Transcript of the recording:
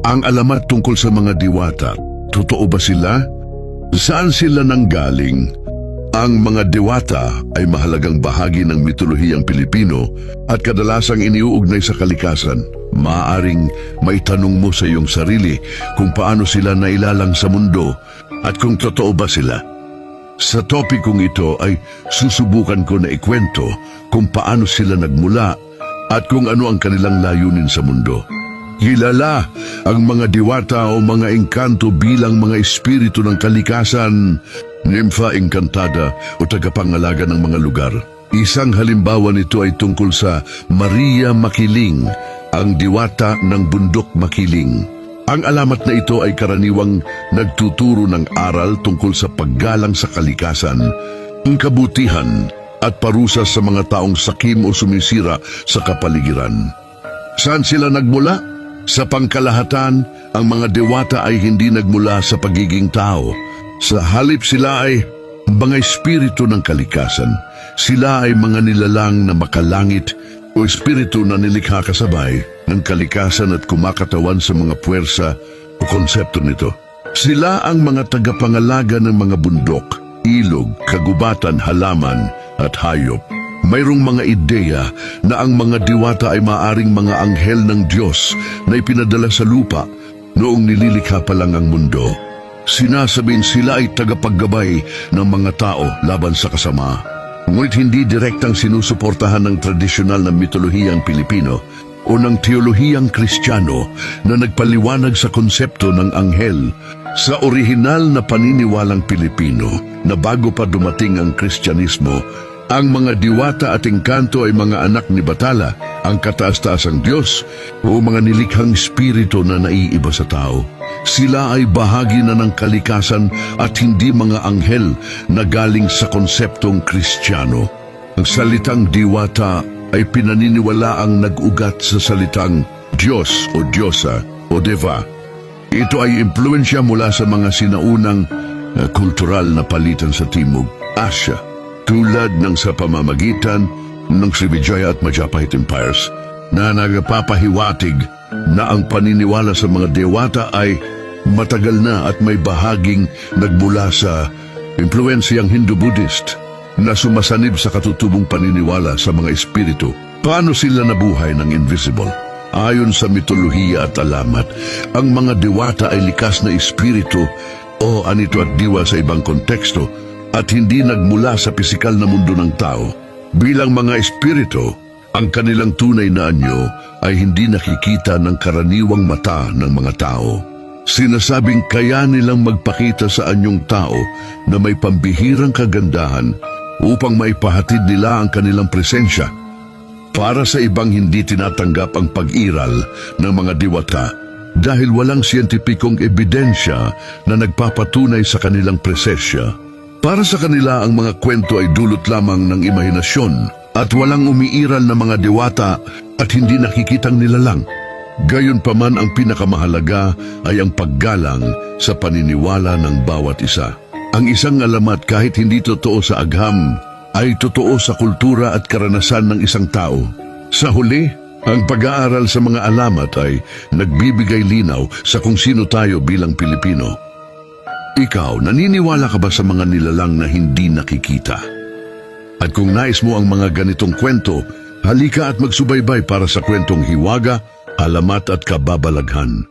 Ang alamat tungkol sa mga diwata, totoo ba sila? Saan sila nanggaling? Ang mga diwata ay mahalagang bahagi ng mitolohiyang Pilipino at kadalasang iniuugnay sa kalikasan. Maaring may tanong mo sa iyong sarili kung paano sila nailalang sa mundo at kung totoo ba sila. Sa topikong ito ay susubukan ko na ikwento kung paano sila nagmula at kung ano ang kanilang layunin sa mundo. Kilala ang mga diwata o mga engkanto bilang mga espiritu ng kalikasan, nympha encantada o tagapangalaga ng mga lugar. Isang halimbawa nito ay tungkol sa Maria Makiling, ang diwata ng bundok Makiling. Ang alamat na ito ay karaniwang nagtuturo ng aral tungkol sa paggalang sa kalikasan, ang kabutihan at parusa sa mga taong sakim o sumisira sa kapaligiran. Saan sila nagmula? Sa pangkalahatan, ang mga dewata ay hindi nagmula sa pagiging tao. Sa halip sila ay mga espiritu ng kalikasan. Sila ay mga nilalang na makalangit o espiritu na nilikha kasabay ng kalikasan at kumakatawan sa mga puwersa o konsepto nito. Sila ang mga tagapangalaga ng mga bundok, ilog, kagubatan, halaman at hayop. Mayroong mga ideya na ang mga diwata ay maaring mga anghel ng Diyos na ipinadala sa lupa noong nililikha pa lang ang mundo. Sinasabing sila ay tagapaggabay ng mga tao laban sa kasama. Ngunit hindi direktang sinusuportahan ng tradisyonal na mitolohiyang Pilipino o ng teolohiyang Kristiyano na nagpaliwanag sa konsepto ng anghel sa orihinal na paniniwalang Pilipino na bago pa dumating ang Kristyanismo, ang mga diwata at engkanto ay mga anak ni Batala, ang kataas-taasang Diyos o mga nilikhang espiritu na naiiba sa tao. Sila ay bahagi na ng kalikasan at hindi mga anghel na galing sa konseptong Kristiyano. Ang salitang diwata ay pinaniniwala ang nag-ugat sa salitang Diyos o Diyosa o Deva. Ito ay impluensya mula sa mga sinaunang eh, kultural na palitan sa Timog, Asya, tulad ng sa pamamagitan ng Srivijaya at Majapahit Empires na nagpapahiwatig na ang paniniwala sa mga dewata ay matagal na at may bahaging nagmula sa impluensyang Hindu-Buddhist na sumasanib sa katutubong paniniwala sa mga espiritu. Paano sila nabuhay ng invisible? Ayon sa mitolohiya at alamat, ang mga diwata ay likas na espiritu o anito at diwa sa ibang konteksto at hindi nagmula sa pisikal na mundo ng tao. Bilang mga espiritu, ang kanilang tunay na anyo ay hindi nakikita ng karaniwang mata ng mga tao. Sinasabing kaya nilang magpakita sa anyong tao na may pambihirang kagandahan upang maipahatid nila ang kanilang presensya para sa ibang hindi tinatanggap ang pag-iral ng mga diwata dahil walang siyentipikong ebidensya na nagpapatunay sa kanilang presensya. Para sa kanila ang mga kwento ay dulot lamang ng imahinasyon at walang umiiral na mga diwata at hindi nakikitang nilalang. Gayunpaman ang pinakamahalaga ay ang paggalang sa paniniwala ng bawat isa. Ang isang alamat kahit hindi totoo sa agham ay totoo sa kultura at karanasan ng isang tao. Sa huli, ang pag-aaral sa mga alamat ay nagbibigay linaw sa kung sino tayo bilang Pilipino. Ikaw, naniniwala ka ba sa mga nilalang na hindi nakikita? At kung nais mo ang mga ganitong kwento, halika at magsubaybay para sa kwentong hiwaga, alamat at kababalaghan.